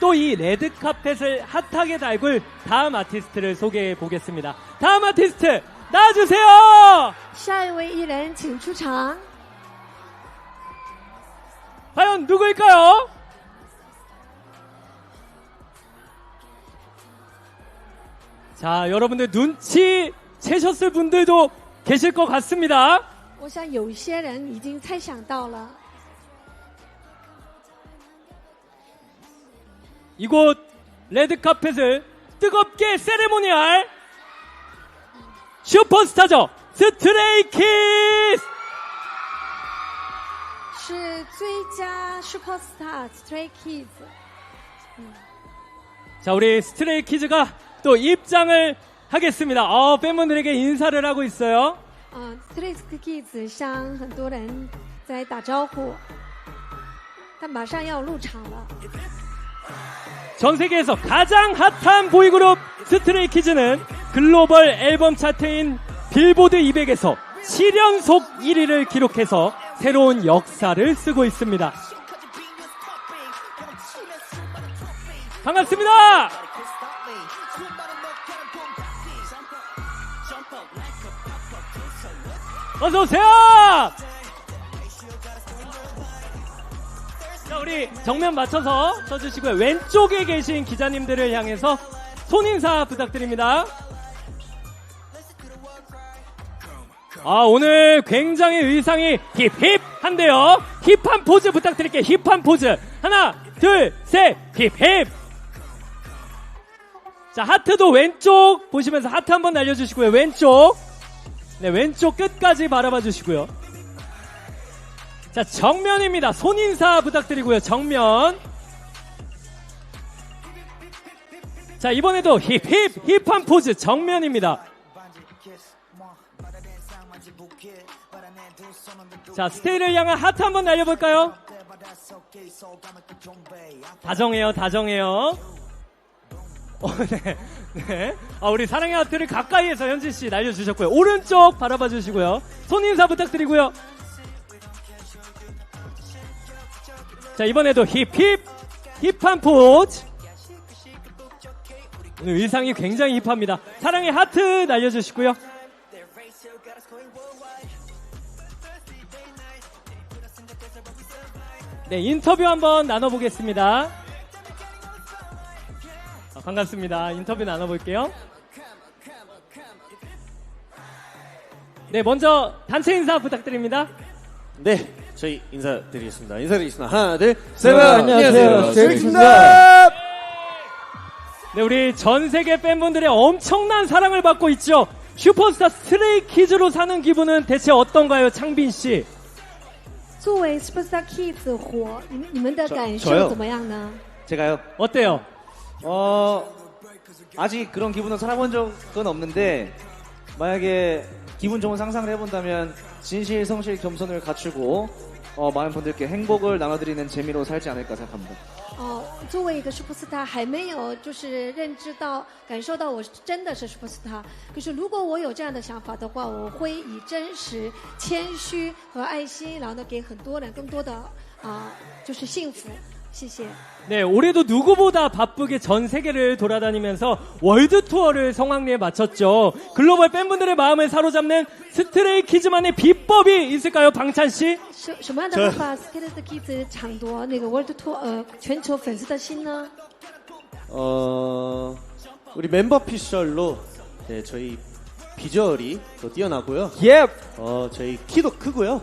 또 이 레드카펫을 핫하게 달굴 다음 아티스트를 소개해 보겠습니다. 다음 아티스트 나와주세요! 下一位艺人请出场。 과연 누구일까요? 자, 여러분들 눈치 채셨을 분들도 계실 것 같습니다. 我想有一些人已经猜想到了， 이곳 레드카펫을 뜨겁게 세레모니할 슈퍼스타죠. 스트레이키즈! 是最佳 Superstar Stray Kids。 자, 우리 스트레이키즈가 또 입장을 하겠습니다. 어, 팬분들에게 인사를 하고 있어요. 嗯、s t r a y Kids 向很多人在打招呼，他马上要入场了。 전 세계에서 가장 핫한 보이그룹 스트레이 키즈는 글로벌 앨범 차트인 빌보드 200에서 7연속 1위를 기록해서 새로운 역사를 쓰고 있습니다. 반갑습니다! 어서오세요! 자, 우리 정면 맞춰서 서주시고요. 왼쪽에 계신 기자님들을 향해서 손인사 부탁드립니다. 아, 오늘 굉장히 의상이 힙힙 한데요. 힙한 포즈 부탁드릴게요. 힙한 포즈. 하나, 둘, 셋, 힙힙. 자, 하트도 왼쪽 보시면서 하트 한번 날려주시고요. 왼쪽. 네, 왼쪽 끝까지 바라봐 주시고요. 자, 정면입니다. 손인사 부탁드리고요. 정면. 자, 이번에도 힙 힙, 힙한 포즈 정면입니다. 자, 스테이를 향한 하트 한번 날려볼까요? 다정해요, 다정해요. 어, 네, 네. 아, 우리 사랑의 하트를 가까이에서 현진 씨 날려주셨고요. 오른쪽 바라봐 주시고요. 손 인사 부탁드리고요. 자, 이번에도 힙 힙, 힙한 포즈. 오늘 의상이 굉장히 힙합니다. 사랑의 하트 날려주시고요. 네, 인터뷰 한번 나눠보겠습니다. 아, 반갑습니다. 인터뷰 나눠볼게요. 네, 먼저 단체 인사 부탁드립니다. 네, 저희 인사드리겠습니다. 인사드리겠습니다. 하나, 둘, 셋. 네, 안녕하세요. 스테이키입니다. 네, 우리 전 세계 팬분들의 엄청난 사랑을 받고 있죠. 슈퍼스타 스트레이키즈로 사는 기분은 대체 어떤가요, 창빈 씨? 作为 Superstar Kids 火，你们你们的感 저요 受怎么样呢？ 제가요. 어때요? 어, 아직 그런 기분은 살아본 적은 없는데, 만약에 기분 좋은 상상을 해본다면, 진실, 성실, 겸손을 갖추고, 어, 많은 분들께 행복을 나눠드리는 재미로 살지 않을까 생각합니다. 哦，作为一个 Superstar，还没有就是认知到、感受到我是真的是 Superstar。可是如果我有这样的想法的话，我会以真实、谦虚和爱心，然后呢，给很多人更多的啊、就是幸福。 谢谢。 네, 올해도 누구보다 바쁘게 전 세계를 돌아다니면서 월드 투어를 성황리에 마쳤죠. 글로벌 팬분들의 마음을 사로잡는 스트레이키즈만의 비법이 있을까요, 방찬 씨? 什什么样的办法 Skate Kids 抢夺那个 World Tour 呃全球粉丝的心呢？ 어, 우리 멤버 피셜로, 네, 저희 비주얼이 또 뛰어나고요. 예. 어, 저희 키도 크고요.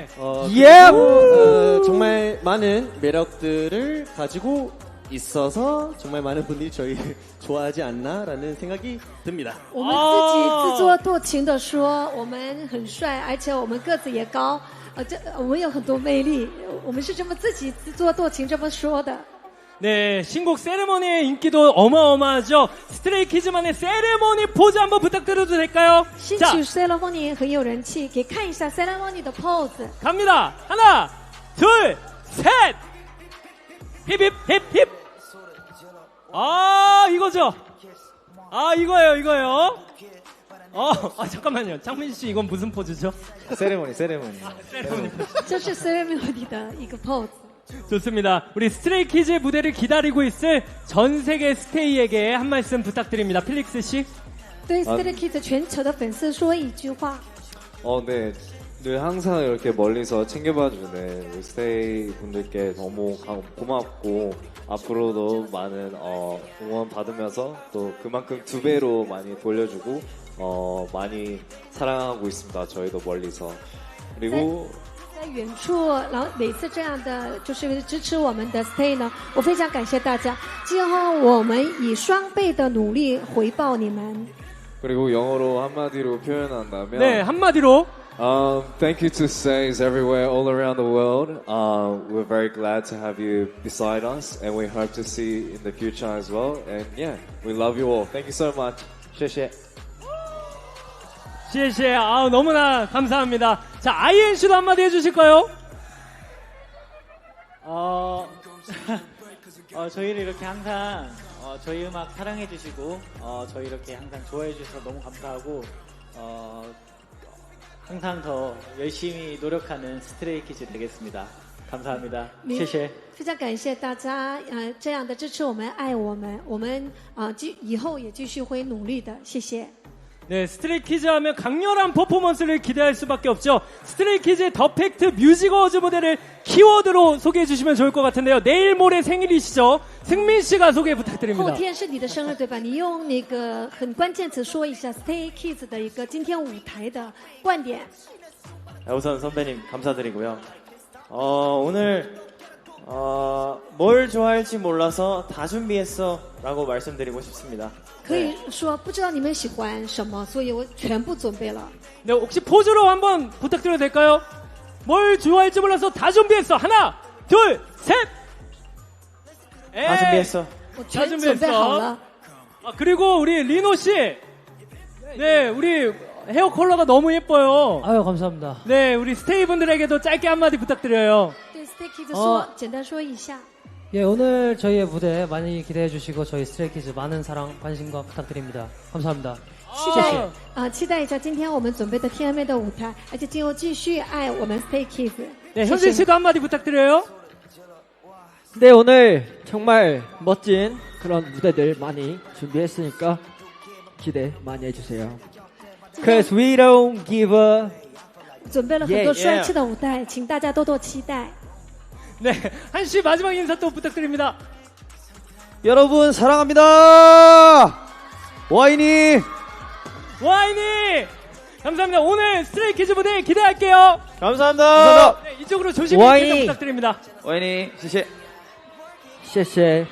예. 어, 예! 그리고, 어, 정말 많은 매력들을 가지고 있어서 정말 많은 분들이 저희를 좋아하지 않나라는 생각이 듭니다. 我们自己自作多情的说，我们很帅，而且我们个子也高，呃，这我们有很多魅力，我们是这么自己自作多情这么说的。 네, 신곡 세레머니의 인기도 어마어마하죠. 스트레이키즈만의 세레머니 포즈 한번 부탁드려도 될까요? 新 자, 曲 Ceremony 很有人气，可以看一下 Ceremony 的 pose。 갑니다. 하나, 둘, 셋! 힙힙, 힙힙! 아, 이거죠? 아, 이거예요, 이거예요. 어, 아, 잠깐만요. 창민 씨, 이건 무슨 포즈죠? 세레모니, 세레모니. 세레머니 포즈. 这是 Ceremony 的一个 pose。 좋습니다. 우리 스트레이키즈의 무대를 기다리고 있을 전 세계 스테이에게 한 말씀 부탁드립니다. 필릭스 씨. 对 Stray Kids 全球的粉丝说一句话。 어, 네. 늘 항상 이렇게 멀리서 챙겨봐주는 우리 스테이 분들께 너무 감- 고맙고 앞으로도 많은 어, 응원 받으면서 또 그만큼 두 배로 많이 돌려주고 어, 많이 사랑하고 있습니다. 저희도 멀리서 그리고 在远处，然后每次这样的就是支持我们的 Stay 呢，我非常感谢大家。今后我们以双倍的努力回报你们。 그리고 영어로 한마디로 표현한다면 네, 한마디로 Um, thank you to Says everywhere, all around the world. Uh, we're very glad to have you beside us, and we hope to see you in the future as well. And yeah, we love you all. Thank you so much. 谢谢. 谢谢. 아, 너무나 감사합니다. 자, INC도 한마디 해주실까요? 어, 어, 저희를 이렇게 항상 어, 저희 음악 사랑해 주시고 어, 저희 이렇게 항상 좋아해 주셔서 너무 감사하고 어, 항상 더 열심히 노력하는 스트레이키즈 되겠습니다. 감사합니다. 明谢谢.非常感谢大家，呃，这样的支持我们，爱我们，我们啊，继、以后也继续会努力的，谢谢。 네, 스트레이키즈 하면 강렬한 퍼포먼스를 기대할 수밖에 없죠. 스트레이키즈의 더 팩트 뮤직 어워즈 무대를 키워드로 소개해 주시면 좋을 것 같은데요. 내일 모레 생일이시죠? 승민 씨가 소개 后 부탁드립니다. 天是你的生日对吧？你用那个很关键词说一下 Stay Kids 的一个今天舞台的观点。 네, 우선 선배님 감사드리고요. 어, 오늘 어, 뭘 좋아할지 몰라서 다 준비했어라고 말씀드리고 싶습니다. 可以说不知道你们喜欢什么，所以我全部准备了。 네, 혹시 포즈로 한번 부탁드려도 될까요? 뭘 좋아할지 몰라서 다 준비했어. 하나, 둘, 셋. 에이. 다 준비했어. 我全准备准备好好了。 아, 그리고 우리 리노 씨. 네, 우리 헤어 컬러가 너무 예뻐요. 아유 감사합니다. 네, 우리 스테이 분들에게도 짧게 한마디 부탁드려요. 对 Stay Kids 哦说，简单说一下。 예 오늘 저희의 무대 많이 기대해 주시고 저희 스트레이키즈 많은 사랑 관심과 부탁드립니다. 감사합니다. 期待啊、期待一下今天我们准备的天安妹的舞台，而且今后继续爱我们 Stay Kids。 네, 谢 현진 谢。 씨도 한마디 부탁드려요. 네, 오늘 정말 멋진 그런 무대들 많이 준비했으니까 기대 많이 해주세요. Cause we don't give a 准备了很 Yeah, 多 yeah. 帅气的舞台，请大家多多期待。 네, 한씨 마지막 인사 또 부탁드립니다. 여러분 사랑합니다. 와인이 와인이 감사합니다. 오늘 스트레이 키즈 무대 기대할게요. 감사합니다. 네, 이쪽으로 조심히 와인이. 인사 부탁드립니다. 와인이 시시. 谢谢.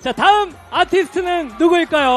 자, 다음 아티스트는 누구일까요?